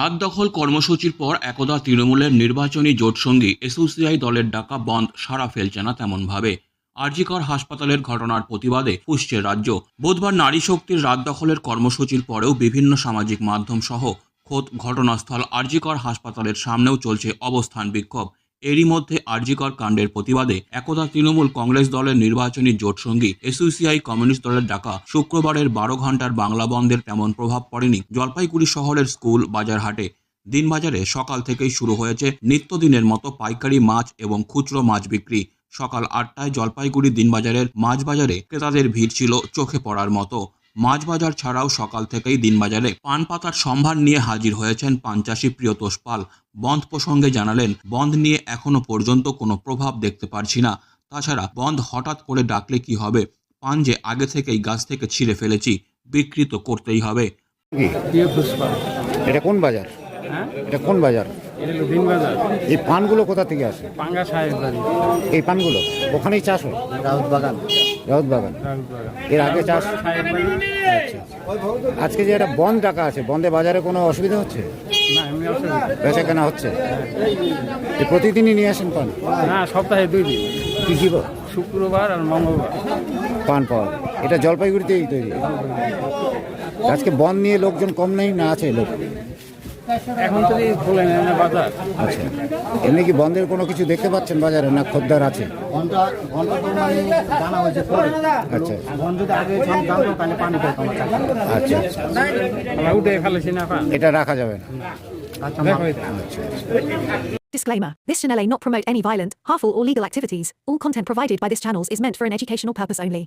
রাত দখল কর্মসূচির পর একদা তৃণমূলের নির্বাচনী জোটসঙ্গী এসোসিআই দলের ডাকা বন্ধ সারা ফেলছে না তেমনভাবে। আরজিকর হাসপাতালের ঘটনার প্রতিবাদে ফুসছে রাজ্য। বুধবার নারী শক্তির রাত দখলের কর্মসূচির পরেও বিভিন্ন সামাজিক মাধ্যম সহ খোদ ঘটনাস্থল আরজিকর হাসপাতালের সামনেও চলছে অবস্থান বিক্ষোভ। এরই মধ্যে আরজিকর কাণ্ডের প্রতিবাদে একদা তৃণমূল কংগ্রেস দলের নির্বাচনী জোটসঙ্গী এসইউসিআই কমিউনিস্ট দলের ডাকা শুক্রবারের বারো ঘণ্টার বাংলা বন্ধের তেমন প্রভাব পড়েনি জলপাইগুড়ি শহরের স্কুল, বাজারহাটে। দিনবাজারে সকাল থেকেই শুরু হয়েছে নিত্যদিনের মতো পাইকারি মাছ এবং খুচরো মাছ বিক্রি। সকাল আটটায় জলপাইগুড়ি দিনবাজারের মাছ বাজারে ক্রেতাদের ভিড় ছিল চোখে পড়ার মতো। মাছ বাজার ছাড়াও সকাল থেকেই দিনবাজারে পান পাতার সম্ভার নিয়ে হাজির হয়েছেন পাঞ্চাশী প্রিয়তোষ পাল বন্ধ প্রসঙ্গে জানালেন বন্ধ নিয়ে এখনও পর্যন্ত কোনো প্রভাব দেখতে পারছি না। তাছাড়া বন্ধ হঠাৎ করে ডাকলে কি হবে? পান যে আগে থেকেই গাছ থেকে ছিঁড়ে ফেলেছি বিক্রি তো করতেই হবে। পুষ্পা এটা কোন বাজার? হ্যাঁ? এটা কোন বাজার? এটা হলো দিনবাজার এই পানগুলো কোথা থেকে আসে? পাঙ্গা সাহেব এই পানগুলো? ওখানেই চাষ হয়? রাউত বাগান। রাউত বাগান। এর আগে চাষ আজকে যে একটা বন্ধ ডাকা আছে বন্ধে বাজারে কোনো অসুবিধা হচ্ছে? বেচা কেনা হচ্ছে? প্রতিদিনই নিয়ে আসেন পান? না সপ্তাহে দুই দিন। কি কি শুক্রবার আর মঙ্গলবার। পান পাওয়া এটা জলপাইগুড়িতেই তৈরি? আজকে বন্ধ নিয়ে লোকজন কম নেই না আছে লোক? এখন তো খোলে না বাজার আচ্ছা এমনি কি বন্ধের কোনো কিছু দেখতে পাচ্ছেন বাজারে না খদ্দার আছে মানে আচ্ছা আচ্ছা আচ্ছা উঠে ফেলেছি না এটা রাখা যাবে না আচ্ছা দেখো এটা। আচ্ছা Disclaimer This channel may not promote any violent, harmful, or legal activities. All content provided by this channel is meant for an educational purpose only.